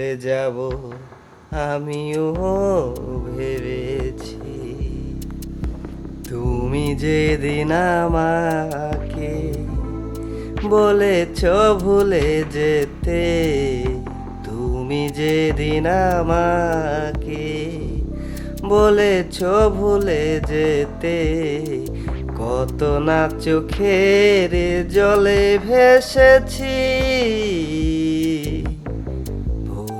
ভুলে যাব, আমিও ভেবেছি। তুমি যেদিন আমাকে বলেছ ভুলে যেতে, তুমি যেদিন আমাকে বলেছ ভুলে যেতে, কত না চোখের জলে ভেসেছি।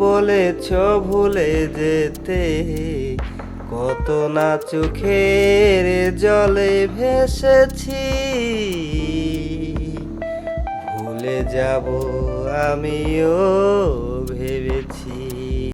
বলেছ ভুলে যেতে। কত না চোখের জলে ভেসেছি। ভুলে যাব আমিও